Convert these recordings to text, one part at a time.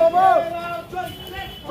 রামবাবু ও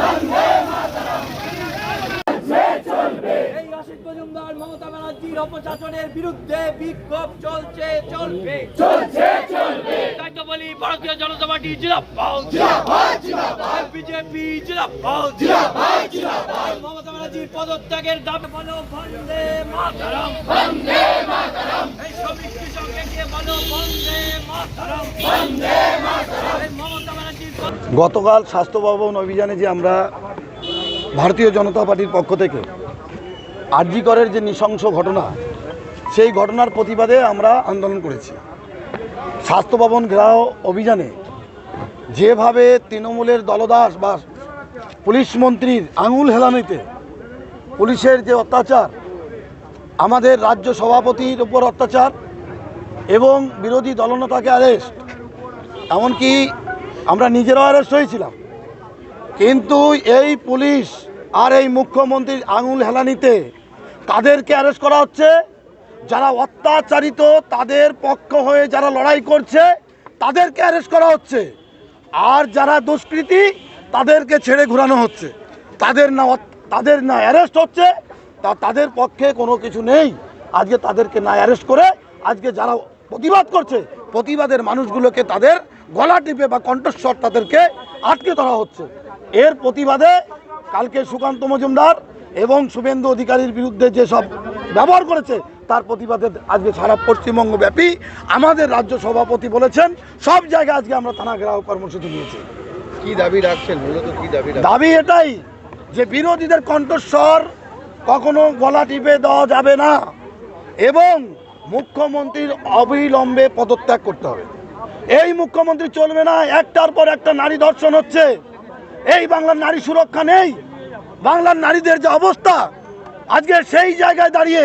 এই মজুমদার মমতা ব্যানার্জির অপশাসনের বিরুদ্ধে বিক্ষোভ চলছে চলবে। চলছে চলবে। তাই তো বলি ভারতীয় জনতা পার্টি জিন্দাবাদ। জিন্দাবাদ বিজেপি জিন্দাবাদ। জিন্দাবাদ মমতা ব্যানার্জির পদত্যাগের দাবি বলো বন্দে মাতরম। বন্দে মাতরম। এই শ্রমিক কৃষককে গিয়ে বলো বন্দে মাতরম। বন্দে মাতরম। মমতা ব্যানার্জির পদ- গতকাল স্বাস্থ্য ভবন অভিযানে যে আমরা ভারতীয় জনতা পার্টির পক্ষ থেকে আরজিকরের যে নৃশংস ঘটনা, সেই ঘটনার প্রতিবাদে আমরা আন্দোলন করেছি। স্বাস্থ্য ভবন ঘেরাও অভিযানে যেভাবে তৃণমূলের দলদাস বা পুলিশ মন্ত্রীর আঙুল হেলানিতে পুলিশের যে অত্যাচার, আমাদের রাজ্য সভাপতির উপর অত্যাচার এবং বিরোধী দলনেতাকে অ্যারেস্ট এমনকি আমরা নিজেরাও অ্যারেস্ট হয়েছিলাম। কিন্তু এই পুলিশ আর এই মুখ্যমন্ত্রীর আঙুল হেলানিতে তাদেরকে অ্যারেস্ট করা হচ্ছে। যারা অত্যাচারিত, তাদের পক্ষ হয়ে যারা লড়াই করছে, তাদেরকে অ্যারেস্ট করা হচ্ছে। আর যারা দুষ্কৃতী, তাদেরকে ছেড়ে ঘোরানো হচ্ছে। তাদের না তাদের না অ্যারেস্ট হচ্ছে, তা তাদের পক্ষে কোনো কিছু নেই। আজকে তাদেরকে না অ্যারেস্ট করে, আজকে যারা প্রতিবাদ করছে, প্রতিবাদের মানুষগুলোকে তাদের গলা টিপে বা কণ্ঠস্বর তাদেরকে আটকে ধরা হচ্ছে। এর প্রতিবাদে কালকে সুকান্ত মজুমদার এবং শুভেন্দু অধিকারীর বিরুদ্ধে যে সব ব্যবহার করেছে তার প্রতিবাদে আজকে সারা পশ্চিমবঙ্গ ব্যাপী আমাদের রাজ্য সভাপতি বলেছেন সব জায়গায় আজকে আমরা থানা ঘেরাও কর্মসূচি নিয়েছি। কি দাবি রাখছেন? মূলত কি দাবি দাবি এটাই যে বিরোধীদের কণ্ঠস্বর কখনো গলা টিপে দেওয়া যাবে না এবং মুখ্যমন্ত্রীর অবিলম্বে পদত্যাগ করতে হবে। এই মুখ্যমন্ত্রী চলবে না একটার পর একটা নারী ধর্ষণ হচ্ছে। এই বাংলার নারী সুরক্ষা নেই। বাংলার নারীদের যে অবস্থা, আজকে সেই জায়গায় দাঁড়িয়ে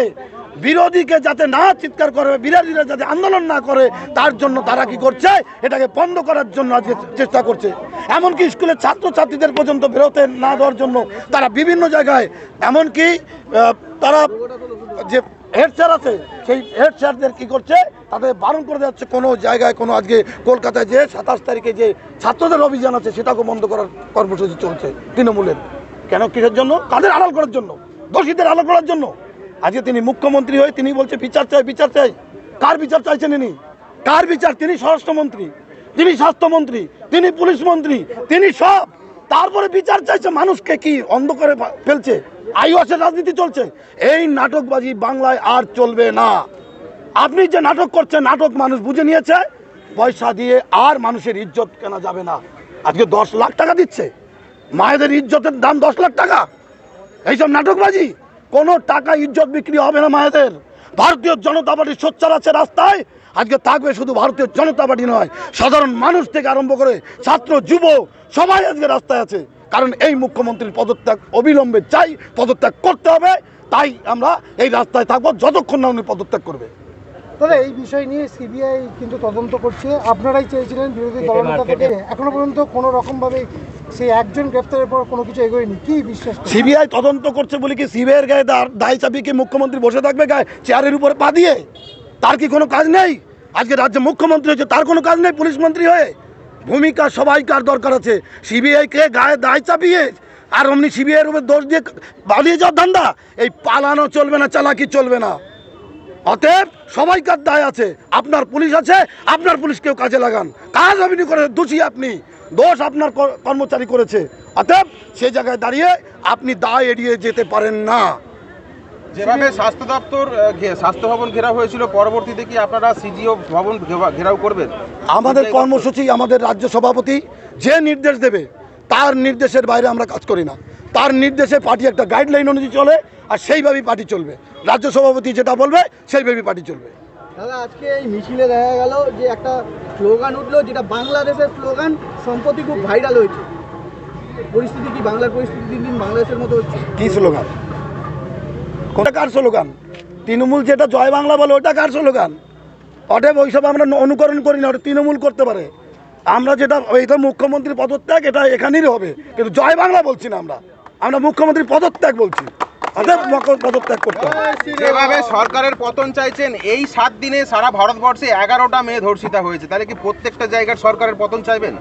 বিরোধীকে যাতে না চিৎকার করে, বিরোধীরা যাতে আন্দোলন না করে, তার জন্য তারা কি করছে? এটাকে বন্ধ করার জন্য আজকে চেষ্টা করছে। এমনকি স্কুলের ছাত্রছাত্রীদের পর্যন্ত বেরোতে না দেওয়ার জন্য তারা বিভিন্ন জায়গায়, এমনকি তারা যে হেড স্যার আছে, সেই হেড স্যারদের কী করছে? তাদের বারণ করে যাচ্ছে কোনো জায়গায়, কোনো আজকে কলকাতায় যে সাতাশ তারিখে যে ছাত্রদের অভিযান আছে সেটাকে বন্ধ করার কর্মসূচি চলছে তৃণমূলের। কেন? কিসের জন্য? তাদের আড়াল করার জন্য? দোষীদের আড়াল করার জন্য? আজকে তিনি মুখ্যমন্ত্রী হয়ে তিনি বলছে, বিচার চাই বিচার চাই। কার বিচার চাইছেন ইনি? কার বিচার? তিনি স্বরাষ্ট্রমন্ত্রী, তিনি স্বাস্থ্যমন্ত্রী, তিনি পুলিশ মন্ত্রী, তিনি সব। তারপরে বিচার চাইছে মানুষকে কি অন্ধ করে ফা- ফেলছে? আইওয়াসের রাজনীতি চলছে। এই নাটকবাজি বাংলায় আর চলবে না। আপনি যে নাটক করছেন, নাটক মানুষ বুঝে নিয়েছে। পয়সা দিয়ে আর মানুষের ইজ্জত কেনা যাবে না। আজকে দশ লাখ টাকা দিচ্ছে। মায়েদের ইজ্জতের দাম দশ লাখ টাকা। এইসব নাটকবাজি? কোনো টাকা ইজ্জত বিক্রি হবে না মায়েদের। ভারতীয় জনতা পার্টি সোচ্চার আছে রাস্তায়। আজকে থাকবে শুধু ভারতীয় জনতা পার্টি নয় সাধারণ মানুষ থেকে আরম্ভ করে ছাত্র যুব সবাই আজকে রাস্তায় আছে। কারণ এই মুখ্যমন্ত্রীর পদত্যাগ অবিলম্বে চাই পদত্যাগ করতে হবে। তাই আমরা এই রাস্তায় থাকব যতক্ষণ না উনি পদত্যাগ করবে। তবে এই বিষয় নিয়ে সিবিআই কিন্তু তদন্ত করছে। আপনারাই চেয়েছিলেন বিরোধী দলনেতা থেকে এখনও পর্যন্ত কোনো রকম ভাবে সেই একজন গ্রেপ্তারের পর কোনো কিছু এগোয়নি। কি বিশ্বাস সিবিআই তদন্ত করছে বলে কি সিবিআইয়ের গায়ে দায় চাপিয়ে কি মুখ্যমন্ত্রী বসে থাকবে গায়ে? চেয়ারের উপরে পা দিয়ে? তার কি কোনো কাজ নেই? আজকে রাজ্যে মুখ্যমন্ত্রী হচ্ছে তার কোনো কাজ নেই পুলিশ মন্ত্রী হয়ে? ভূমিকা সবাইকার দরকার আছে? সিবিআইকে গায়ে দায় চাপিয়ে? আর অমনি সিবিআইয়ের উপর দোষ দিয়ে বাড়িয়ে যাওয়ার ধান্দা? এই পালানো চলবে না, চালাকি চলবে না। অতএব সবাইকার দায় আছে? আপনার পুলিশ আছে, আপনার পুলিশকেও কাজে লাগান। কাজ আপনি করে দোষী আপনি। দোষ আপনার কর- কর্মচারী করেছে। অতএব সেই জায়গায় দাঁড়িয়ে আপনি দায় এড়িয়ে যেতে পারেন না। যেভাবে স্বাস্থ্য দপ্তর স্বাস্থ্য ভবন ঘেরাও হয়েছিল পরবর্তীতে কি আপনারা সিজিও ভবন ঘেরাও করবেন? আমাদের কর্মসূচি আমাদের রাজ্য সভাপতি যে নির্দেশ দেবে তার নির্দেশের বাইরে আমরা কাজ করি না। তার নির্দেশে পার্টি একটা গাইডলাইন অনুযায়ী চলে আর সেইভাবেই পার্টি চলবে। রাজ্য সভাপতি যেটা বলবে সেইভাবেই পার্টি চলবে। দাদা, আজকে এই মিছিলে দেখা গেল যে একটা স্লোগান উঠল, যেটা বাংলাদেশের স্লোগান, সম্প্রতি খুব ভাইরাল হয়েছে। পরিস্থিতি কি? বাংলার পরিস্থিতি দিন দিন বাংলাদেশের মতো হচ্ছে। কি স্লোগান? কোনটা কার স্লোগান? তৃণমূল যেটা জয় বাংলা বলে, ওটা কার স্লোগান? অতএব ওইসব আমরা অনুকরণ করি না, ওটা তৃণমূল করতে পারে। আমরা যেটা এটা মুখ্যমন্ত্রী পদত্যাগ, এটা এখানেই হবে। কিন্তু জয় বাংলা বলছি না আমরা। আমরা মুখ্যমন্ত্রী পদত্যাগ বলছি। মুখ্য- পদত্যাগ করতে হবে। যেভাবে সরকারের পতন চাইছেন এই সাত দিনে সারা ভারতবর্ষে এগারোটা মেয়ে ধর্ষিতা হয়েছে। তাহলে কি প্রত্যেকটা জায়গার সরকারের পতন চাইবেন?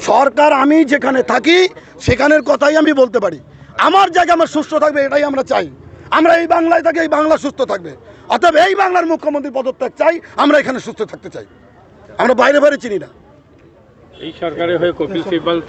সরকার আমি যেখানে থাকি সেখানের কথাই আমি বলতে পারি। আমার জায়গা আমার সুস্থ থাকবে এটাই আমরা চাই। আমরা এই বাংলায় থাকি এই বাংলা সুস্থ থাকবে। অতএব এই বাংলার মুখ্যমন্ত্রী পদত্যাগ চাই আমরা এখানে সুস্থ থাকতে চাই। আমরা বাইরে বাইরে চিনি না। এই সরকারের হয়ে কপিল সিব্বল